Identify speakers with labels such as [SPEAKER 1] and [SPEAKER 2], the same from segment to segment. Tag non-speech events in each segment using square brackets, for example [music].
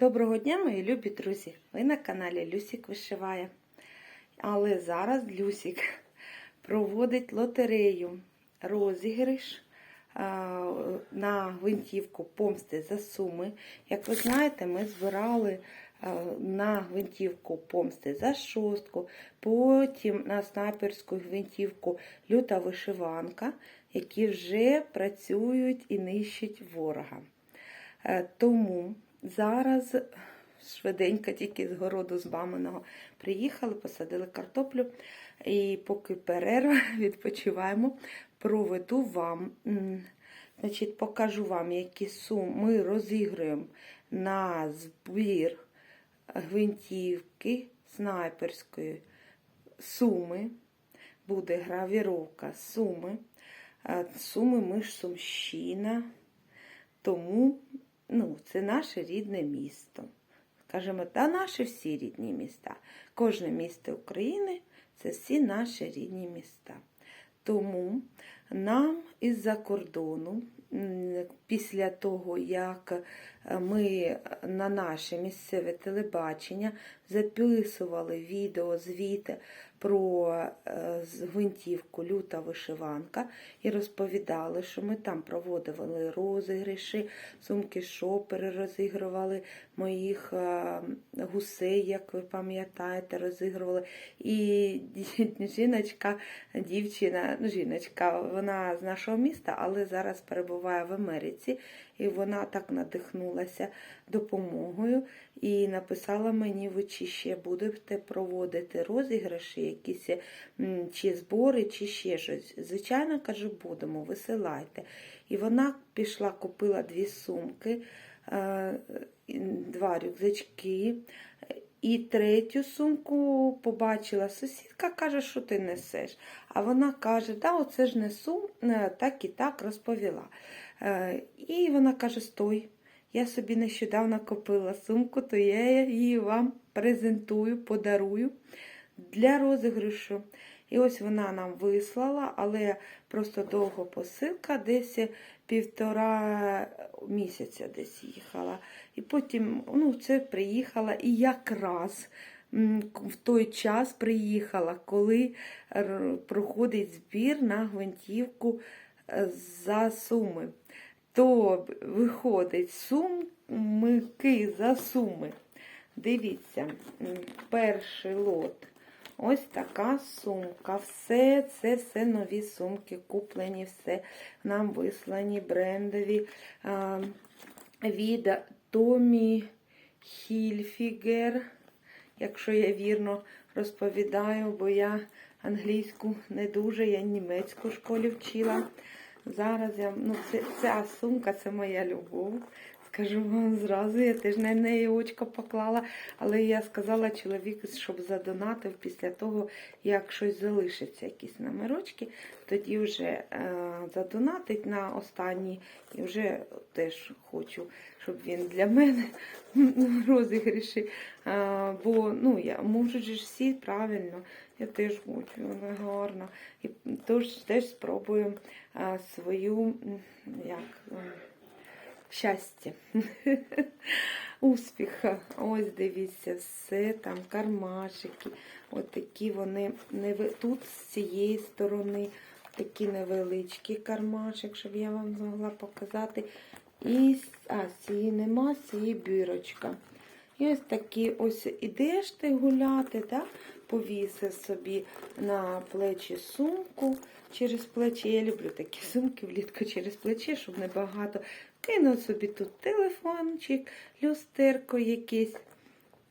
[SPEAKER 1] Доброго дня, мої любі друзі! Ви на каналі Люсік Вишиває. Але зараз Люсік [laughs] проводить лотерею розіграш на гвинтівку помсти за суми. Як ви знаєте, ми збирали на гвинтівку помсти за шостку, потім на снайперську гвинтівку люта вишиванка, які вже працюють і нищать ворога. Е, Тому зараз швиденько тільки з городу з маминого приїхали, посадили картоплю. І поки перерва, [laughs] відпочиваємо, проведу вам, значить, покажу вам, які суми ми розіграємо на збір гвинтівки снайперської суми. Буде гравіровка суми. Е, Суми ми ж Сумщина. Тому ну, це наше рідне місто. Скажімо, та наші всі рідні міста. Кожне місто України це всі наші рідні міста. Тому нам із-за кордону, після того, як ми на наше місцеве телебачення записували відео звіти про е, гвинтівку люта вишиванка і розповідали, що ми там проводили розіграші, сумки шопери розігрували моїх е, гусей, як ви пам'ятаєте, розігрували. І [laughs] жіночка, дівчина, ну жіночка, вона з нашого міста, але зараз перебуває в Америці, і вона так надихнулася допомогою і написала мені, ви чи ще будете проводити розіграші, якісь чи збори, чи ще щось. Звичайно, кажу, будемо, висилайте. І вона пішла, купила дві сумки, е, два рюкзачки. І третю сумку побачила сусідка, каже, що ти несеш. А вона каже, да, оце ж несу, Е, так і так розповіла. Е, І вона каже: Стой, я собі нещодавно купила сумку, то я її вам презентую, подарую для розіграшу. І ось вона нам вислала, але просто довго посилка, десь півтора місяця десь їхала. І потім ну, це приїхала і якраз в той час приїхала, коли проходить збір на гвинтівку е, за суми. То виходить сумки за суми. Дивіться, перший лот. Ось така сумка. Все, це все нові сумки, куплені, все нам вислані брендові а, від Томі Хільфігер. Якщо я вірно розповідаю, бо я англійську не дуже, я німецьку в школі вчила. Зараз я, ну, це, ця сумка це моя любов. Скажу вам зразу, я теж на неї очко поклала, але я сказала чоловіку, щоб задонатив після того, як щось залишиться, якісь номерочки, тоді вже е, задонатить на останній і вже теж хочу, щоб він для мене [laughs] розігріші. Е, бо ну, я, можуть ж всі правильно, я теж хочу, вона гарна. І тож теж спробую е, свою як. Щастя, [laughs] успіха. Ось дивіться, все там, кармашики. От такі вони тут з цієї сторони такі невеличкі кармашик, щоб я вам змогла показати. І а, цієї нема, цієї бірочка. І ось такі ось ідеш ти гуляти, да? повісив собі на плечі сумку через плечі. Я люблю такі сумки влітку через плечі, щоб не Кинув собі тут телефончик, люстерко якесь.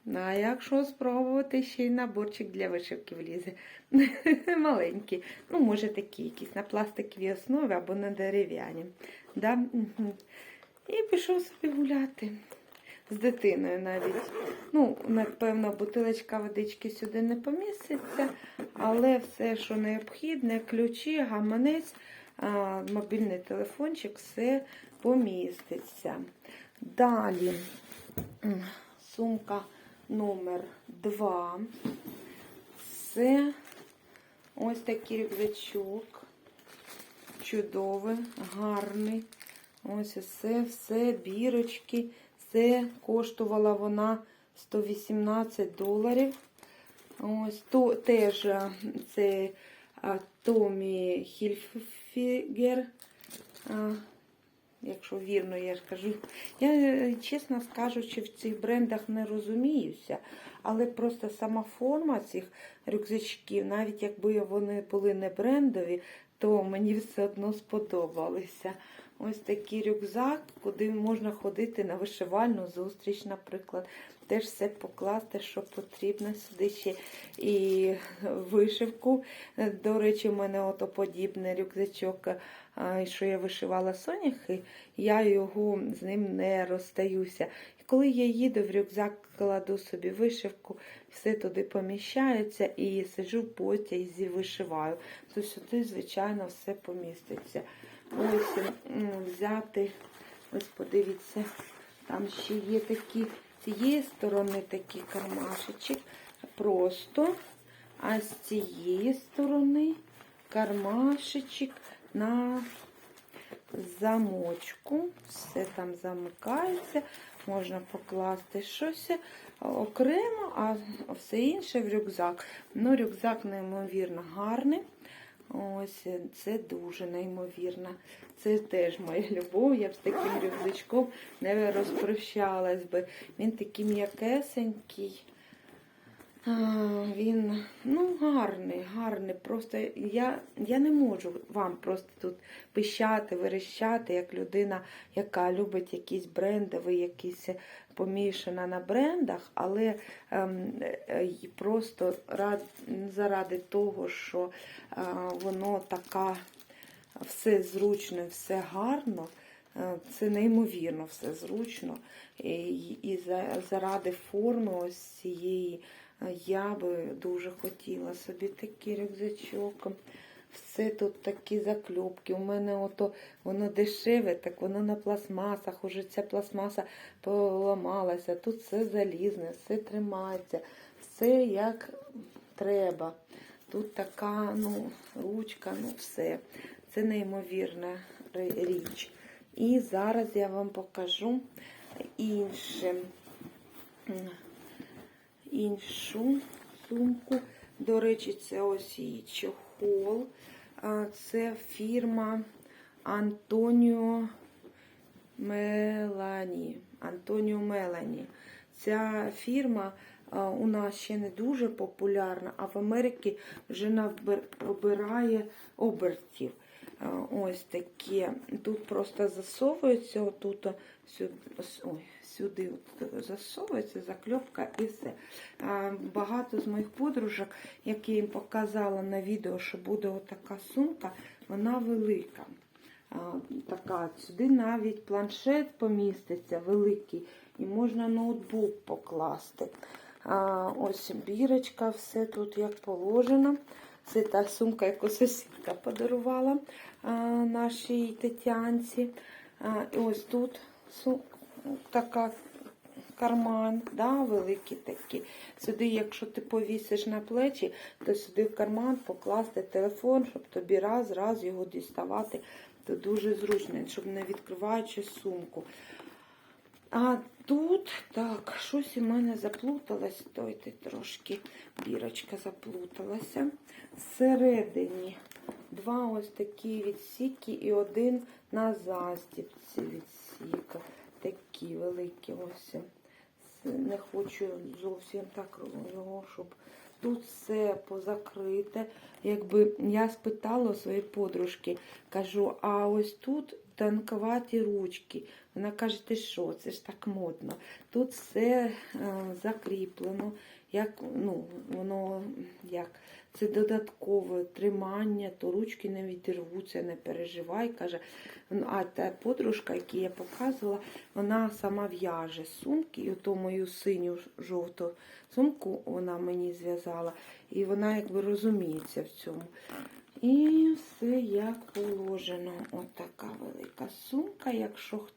[SPEAKER 1] Ну, А якщо спробувати, ще й наборчик для вишивки влізе. [laughs] Маленький. Ну, може, такі якісь на пластиковій основі або на дерев'яні. Да? І пішов собі гуляти з дитиною навіть. Ну, напевно, бутилочка водички сюди не поміститься, але все, що необхідне, ключі, гаманець, мобільний телефончик, все поміститься. Далі сумка номер 2. Це ось такий рюкзачок. Чудовий, гарний. Ось усе, все, бірочки, Це коштувала вона 118 доларів. Ось то теж а, це Томі Хільфігер. Якщо вірно, я ж кажу. Я, е, чесно скажучи, в цих брендах не розуміюся, але просто сама форма цих рюкзачків, навіть якби вони були не брендові, то мені все одно сподобалися. Ось такий рюкзак, куди можна ходити на вишивальну зустріч, наприклад. Теж все покласти, що потрібно. Сюди ще і вишивку. До речі, у мене ото подібний рюкзачок, що я вишивала соняхи, я його з ним не розстаюся. Коли я їду в рюкзак, кладу собі вишивку, все туди поміщається і сиджу в потязі, вишиваю. То сюди, звичайно, все поміститься. Ось взяти, ось подивіться, там ще є такі, цієї сторони такий кармашечок, просто, а з цієї сторони кармашечок на замочку. Все там замикається, можна покласти щось окремо, а все інше в рюкзак. Ну, рюкзак неймовірно гарний. Ось це дуже неймовірно. Це теж моя любов. Я б з таким рюкзачком не розпрощалась би. Він такий м'якесенький. Він ну, гарний, гарний. Просто я, я не можу вам просто тут пищати, верещати, як людина, яка любить якісь брендові, якісь помішана на брендах, але ем, е, просто рад, заради того, що е, воно така все зручно, все гарно. е, Це неймовірно все зручно. І, і заради форми ось цієї я би дуже хотіла собі такий рюкзачок. Все тут такі закльопки. У мене ото воно дешеве, так воно на пластмасах. Уже ця пластмаса поламалася. Тут все залізне, все тримається, все як треба. Тут така ну, ручка, ну все. Це неймовірна річ. І зараз я вам покажу інше, іншу сумку. До речі, це ось і чохол. Це фірма Антоніо Мелані. Антоніо Мелані. Ця фірма у нас ще не дуже популярна, а в Америці вже набирає обертів. Ось таке. Тут просто засовується, отут сюди, сюди засовується закльопка і все. Багато з моїх подружок, які їм показала на відео, що буде отака сумка, вона велика. Така, сюди навіть планшет поміститься великий, і можна ноутбук покласти. Ось бірочка, все тут як положено. Це та сумка, яку сусідка подарувала нашій Тетянці. І ось тут така карман, да, великий такий. Сюди, якщо ти повісиш на плечі, то сюди в карман покласти телефон, щоб тобі раз, раз його діставати. То дуже зручно, щоб не відкриваючи сумку. А тут, так, щось у мене заплуталось. Стойте трошки, бірочка заплуталася. Всередині два ось такі відсіки і один на застіпці відсіка. Такі великі ось. Не хочу зовсім так його, щоб тут все позакрите. Якби я спитала у своєї подружки, кажу, а ось тут танкуваті ручки. Вона каже, ти що, це ж так модно. Тут все е, закріплено, як, ну, воно як. Це додаткове тримання, то ручки не відірвуться, не переживай. каже. Ну, А та подружка, яку я показувала, вона сама в'яже сумки, і ото мою синю жовту сумку вона мені зв'язала, і вона якби розуміється в цьому. І все як положено. От велика сумка. Якщо х-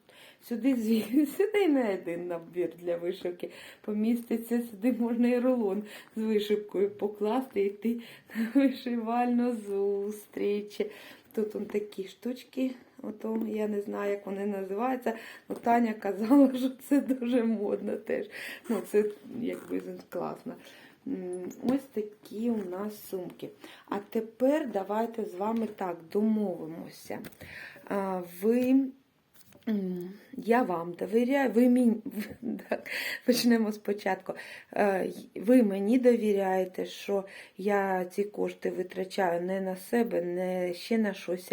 [SPEAKER 1] сюди [laughs] сюди не один набір для вишивки поміститься, сюди можна і рулон з вишивкою покласти і йти на вишивальну зустріч. Тут он такі штучки Ото я не знаю, як вони називаються. Ну, Таня казала, [laughs] що це дуже модно теж. Ну, це якби класно. Ось такі у нас сумки. А тепер давайте з вами так домовимося. Ви, я вам довіряю, ви мені, [laughs] так, почнемо спочатку. Е, Ви мені довіряєте, що я ці кошти витрачаю не на себе, не ще на щось,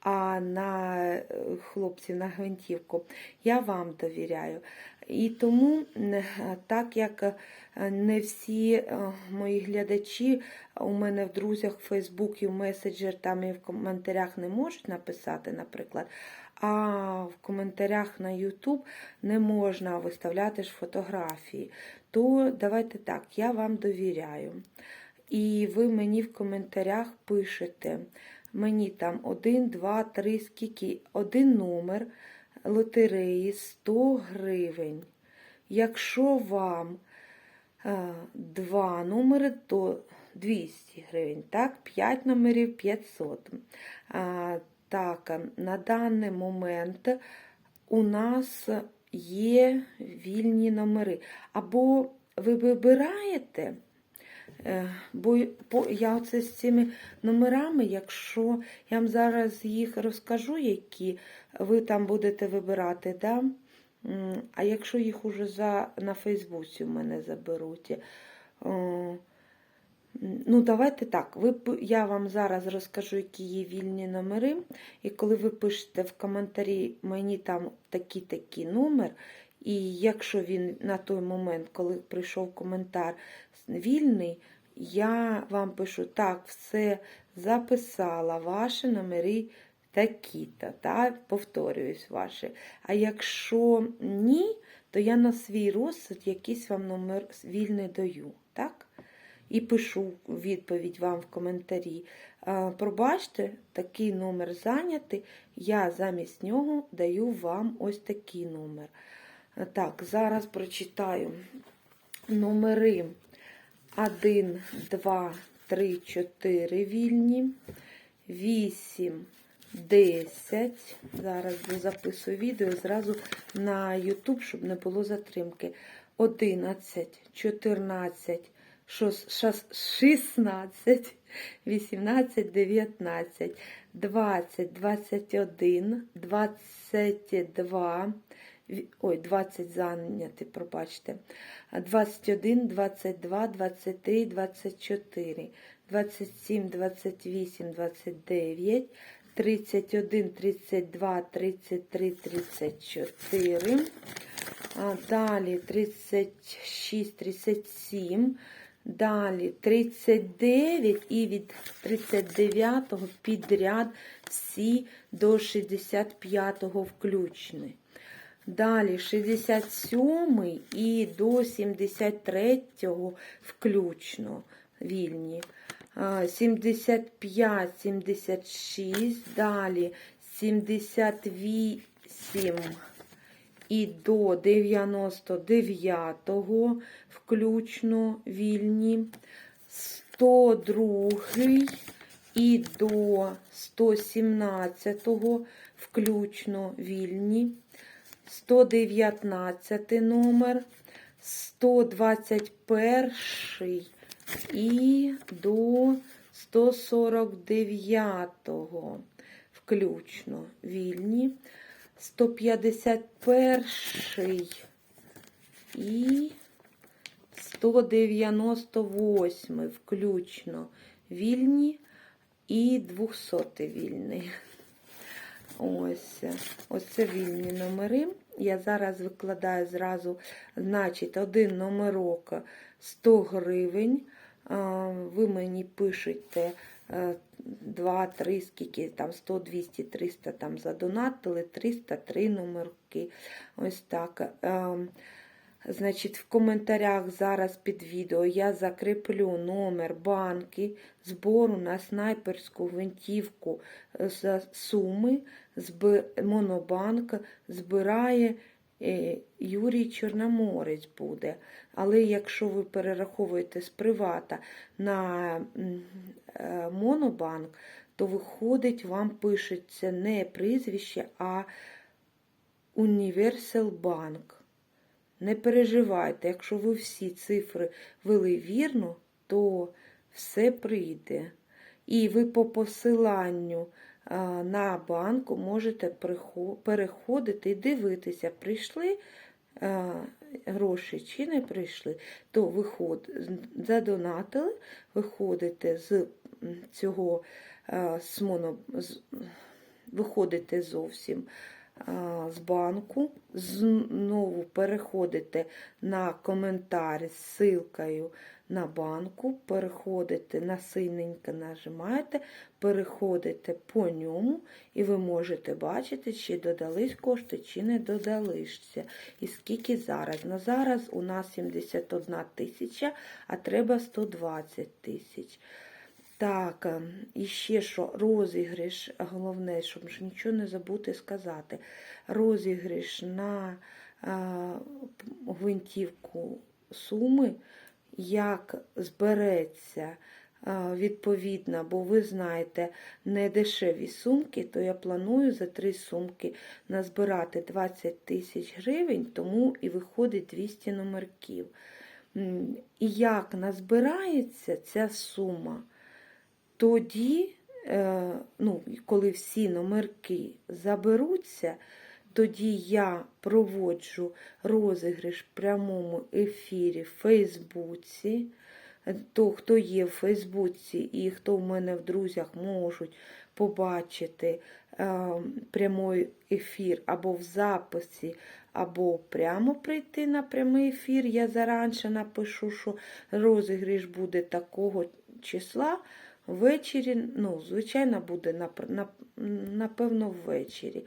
[SPEAKER 1] а на е, хлопців, на гвинтівку. Я вам довіряю. І тому, е, так як не всі мої глядачі у мене в друзях в Фейсбук і в меседжер там і в коментарях не можуть написати, наприклад, а в коментарях на YouTube не можна виставляти ж фотографії, то давайте так, я вам довіряю. І ви мені в коментарях пишете, мені там 1, 2, 3, скільки, один номер лотереї 100 гривень. Якщо вам е, два номери, то 200 гривень, так? 5 номерів 500. Так, е, на даний момент у нас є вільні номери. Або ви вибираєте. Е, Бо я оце з цими номерами, якщо я вам зараз їх розкажу, які ви там будете вибирати, да? А якщо їх уже за, на Фейсбуці в мене заберуть. Ну, давайте так. Ви, я вам зараз розкажу, які є вільні номери. І коли ви пишете в коментарі мені там такий-такий номер, і якщо він на той момент, коли прийшов коментар вільний, я вам пишу, так, все записала, ваші номери такі-то, та, повторююсь ваші. А якщо ні, то я на свій розсуд якийсь вам номер вільний даю. так? І пишу відповідь вам в коментарі. «Е, Пробачте, такий номер зайнятий, я замість нього даю вам ось такий номер. Так, зараз прочитаю номери 1, 2, 3, 4 вільні, 8, 10. Зараз записую відео зразу на YouTube, щоб не було затримки. 11, 14, шос- шас- 16, 18, 19, 20, 21, 22, ві- ой, 20 зайняті, пробачте, 21, 22, 23, 24, 27, 28, 29, 31, 32, 33, 34, а далі 36, 37, далі 39 і від 39 підряд всі до 65 включно. Далі 67 і до 73 включно вільні. 75, 76, далі 78 і до 99 включно вільні. 102 і до 117 включно вільні. 119 номер, 121 і до 149 включно вільні, 151 і 198 включно вільні і 200 вільний. Ось, ось це вільні номери. Я зараз викладаю зразу, значить, один номерок 100 гривень. Ви мені пишете 2-3, скільки там 100, 200, 300 там задонатили, 303 номерки. Ось так. Ем, Значить, в коментарях зараз під відео я закріплю номер банки збору на снайперську гвинтівку за суми. Зб... Монобанк збирає е, Юрій Чорноморець буде. Але якщо ви перераховуєте з привата на е, Монобанк, то виходить, вам пишеться не прізвище, а Bank. Не переживайте, якщо ви всі цифри вели вірно, то все прийде. І ви по посиланню на банку можете переходити і дивитися, прийшли а, гроші чи не прийшли, то виход, задонатили, виходите з цього з моно, з, виходите зовсім з банку, знову переходите на коментар з ссылкою на банку, переходите на синеньке, нажимаєте, переходите по ньому, і ви можете бачити, чи додались кошти, чи не додалися. І скільки зараз. На зараз у нас 71 тисяча, а треба 120 тисяч. Так, е, і ще що, розіграш, головне, щоб нічого не забути сказати. Розіграш на а, гвинтівку суми, як збереться а, відповідно, бо ви знаєте, не дешеві сумки, то я планую за три сумки назбирати 20 тисяч гривень, тому і виходить 200 номерків. І як назбирається ця сума? Тоді, е, ну, коли всі номерки заберуться, тоді я проводжу розіграш в прямому ефірі в Фейсбуці. То, хто є в Фейсбуці і хто в мене в друзях можуть побачити е, прямий ефір або в записі, або прямо прийти на прямий ефір. Я заранше напишу, що розіграш буде такого числа. Ввечері, ну, звичайно, буде нап- нап- напевно ввечері.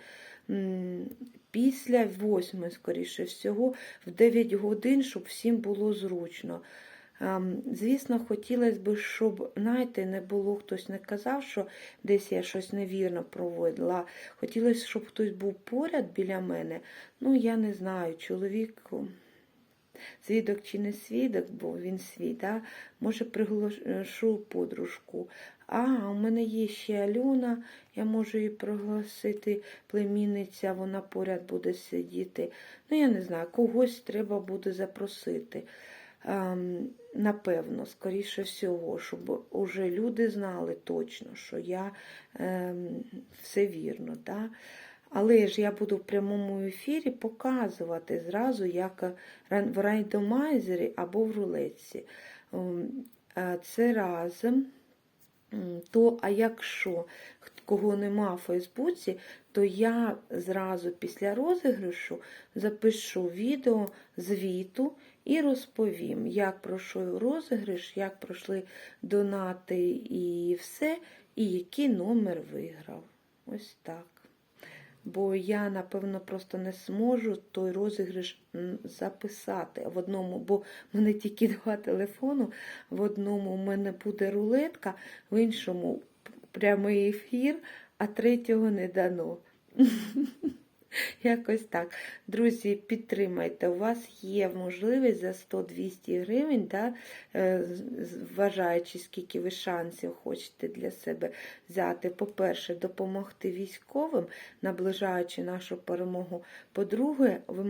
[SPEAKER 1] Після восьми, скоріше всього, в 9 годин, щоб всім було зручно. Ем, Звісно, хотілося б, щоб, знаєте, не було хтось не казав, що десь я щось невірно проводила. Хотілося, щоб хтось був поряд біля мене. Ну, я не знаю, чоловік. Свідок чи не свідок, бо він свій, да? може приглашу подружку. А, у мене є ще Альона, я можу її пригласити, племінниця, вона поряд буде сидіти. Ну, я не знаю, когось треба буде запросити. Ем, напевно, скоріше всього, щоб уже люди знали точно, що я ем, все вірно. Да? Але ж я буду в прямому ефірі показувати зразу, як в рандомайзері або в рулетці. Е, Це разом. То, а якщо кого нема в Фейсбуці, то я зразу після розіграшу запишу відео звіту і розповім, як пройшов розіграш, як пройшли донати і все, і який номер виграв. Ось так. Бо я, напевно, просто не зможу той розіграш записати в одному, бо в мене тільки два телефону. В одному в мене буде рулетка, в іншому прямий ефір, а третього не дано. [laughs] [laughs] Якось так. Друзі, підтримайте. У вас є можливість за 100-200 гривень, да, е, вважаючи, скільки ви шансів хочете для себе взяти. По-перше, допомогти військовим, наближаючи нашу перемогу. По-друге, ви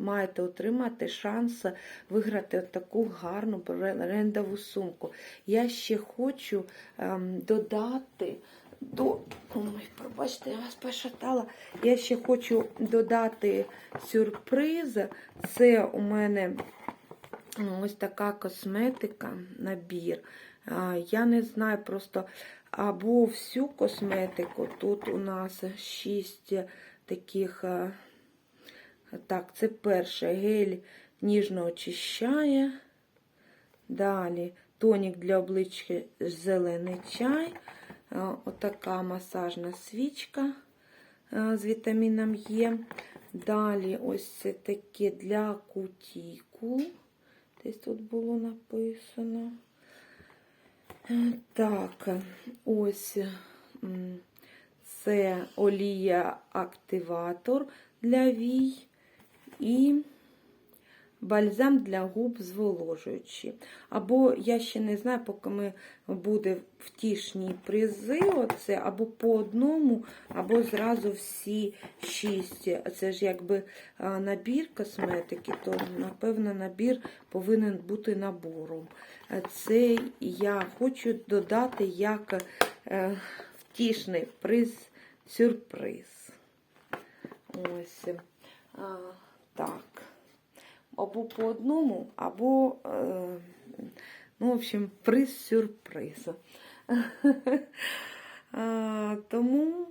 [SPEAKER 1] маєте отримати шанс виграти таку гарну брендову сумку. Я ще хочу ем, додати до. Ой, пробачте, я вас пошатала. Я ще хочу додати сюрприз. Це у мене ну, ось така косметика, набір. Я не знаю просто або всю косметику. Тут у нас шість таких. Так, це перше гель ніжно очищає. Далі тонік для обличчя зелений чай. А, Отака масажна свічка з вітаміном Е. Далі ось це таке для кутікул. Десь тут було написано. Е, Так, ось це олія-активатор для вій. І бальзам для губ зволожуючий. Або я ще не знаю, поки ми буде втішні призи, оце, або по одному, або зразу всі шість. Це ж якби набір косметики, то напевно набір повинен бути набором. Це я хочу додати як е, втішний приз сюрприз. Ось. А, так. Або по одному, або, е, ну, в общем, приз сюрпризу. [laughs] Тому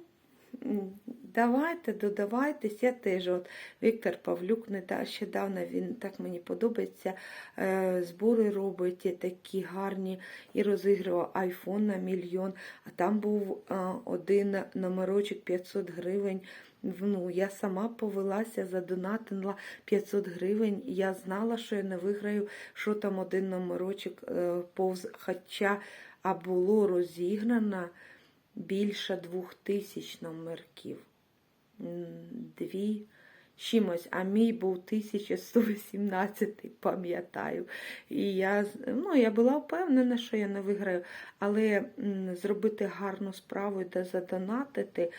[SPEAKER 1] давайте, додавайтесь. Я теж, от Віктор Павлюк нещодавно, він так мені подобається. Е, збори робить такі гарні і розігрував айфон на мільйон. А там був е, один номерочок 500 гривень. Ну, я сама повелася, задонатила 500 гривень. Я знала, що я не виграю, що там один номерочок е, повз. Хоча а було розіграно більше двох тисяч номерків. Дві чимось, а мій був 1118, пам'ятаю. І я, ну, я була впевнена, що я не виграю, але зробити гарну справу де задонатити,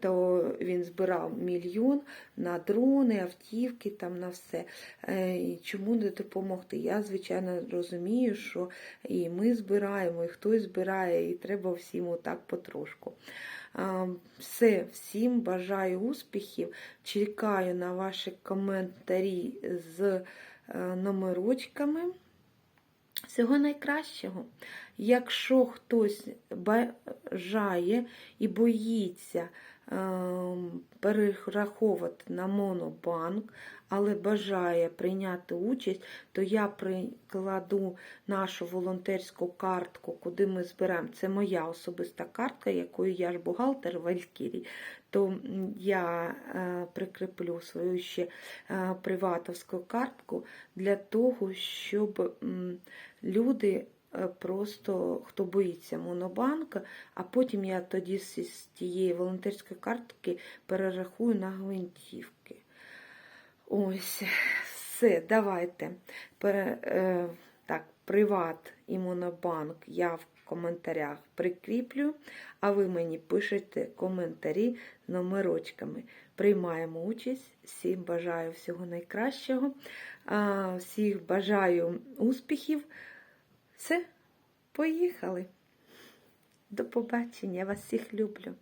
[SPEAKER 1] то він збирав мільйон на дрони, автівки, там на все. Е, і Чому не допомогти? Я, звичайно, розумію, що і ми збираємо, і хтось збирає, і треба всім отак потрошку. Все, всім бажаю успіхів. Чекаю на ваші коментарі з е, номерочками. Всього найкращого. Якщо хтось бажає і боїться перераховувати на монобанк, але бажає прийняти участь, то я прикладу нашу волонтерську картку, куди ми зберемо. Це моя особиста картка, якою я ж бухгалтер в Алькірі. То я е, прикріплю свою ще е, приватовську картку для того, щоб люди просто хто боїться монобанка, а потім я тоді з, з тієї волонтерської картки перерахую на гвинтівки. Ось, все, давайте. Пере, е, так, приват і монобанк я в коментарях прикріплю, а ви мені пишете коментарі з номерочками. Приймаємо участь. Всім бажаю всього найкращого. Всіх бажаю успіхів. Все, поїхали. До побачення, я вас всіх люблю.